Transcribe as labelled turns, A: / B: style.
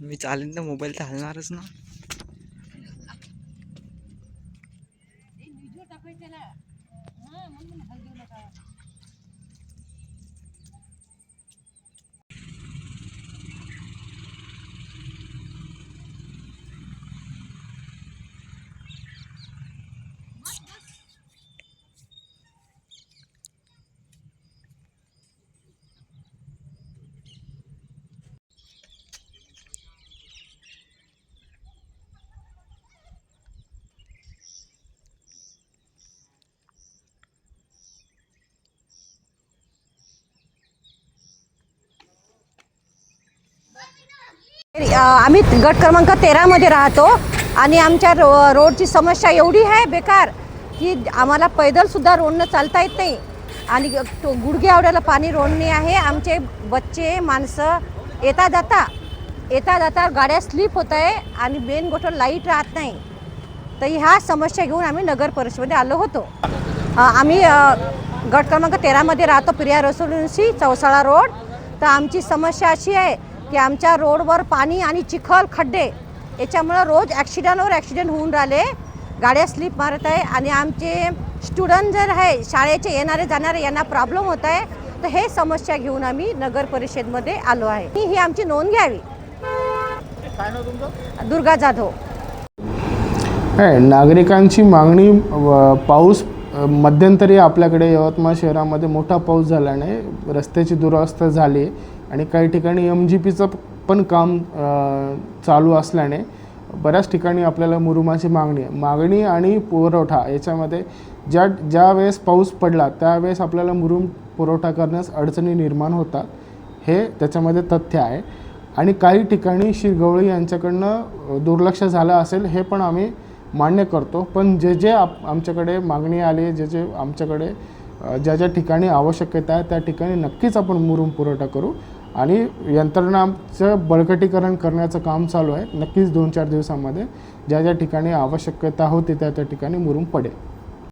A: मी चालेल तर मोबाईल तर हलणारच ना.
B: टाकायचं आम्ही गट क्रमांक तेरामध्ये राहतो आणि आमच्या रो रोडची समस्या एवढी आहे बेकार की आम्हाला पैदलसुद्धा रोडनं चालता येत नाही. आणि गुडघे आवड्याला पाणी रोडणे आहे. आमचे बच्चे माणसं येता जाता येता जाता गाड्या स्लिप होत आहे आणि मेन गोष्ट लाइट राहत नाही. तर ह्या समस्या घेऊन आम्ही नगर परिषदेमध्ये आलो होतो. आम्ही गट क्रमांक तेरामध्ये राहतो प्रिया रेसिडेन्सी चौसाळा रोड. तर आमची समस्या अशी आहे की आमच्या रोडवर पाणी आणि चिखल खड्डे याच्यामुळं रोज ॲक्सिडंटवर ॲक्सिडेंट होऊन राहिले. गाड्या स्लिप मारत आहे आणि आमचे स्टुडंट जर आहे शाळेचे येणारे जाणारे यांना प्रॉब्लेम होत आहे तर हे समस्या घेऊन आम्ही नगर परिषदमध्ये आलो आहे. ही ही आमची नोंद घ्यावी. दुर्गा जाधव.
C: नागरिकांची मागणी पाऊस मध्यंतरी आपल्याकडे यवतमाळ शहरामध्ये मोठा पाऊस झाल्याने रस्त्याची दुरावस्था झाली आणि काही ठिकाणी एम जी पीचं पण काम चालू असल्याने बऱ्याच ठिकाणी आपल्याला मुरुमाची मागणी आहे. मागणी आणि पुरवठा याच्यामध्ये ज्या ज्या वेळेस पाऊस पडला त्यावेळेस आपल्याला मुरुम पुरवठा करण्यास अडचणी निर्माण होतात हे त्याच्यामध्ये तथ्य आहे. आणि काही ठिकाणी श्री गवळी यांच्याकडनं दुर्लक्ष झालं असेल हे पण आम्ही मान्य करतो. पण जे जे आप आमच्याकडे मागणी आली जे जे आमच्याकडे ज्या ज्या ठिकाणी आवश्यकता आहे त्या ठिकाणी नक्कीच आपण मुरुम पुरवठा करू. आणि यंत्रणाचं बळकटीकरण करण्याचं काम चालू आहे. नक्कीच दोन चार दिवसामध्ये ज्या ज्या ठिकाणी आवश्यकता होती त्या त्या ठिकाणी मुरुम पडेल.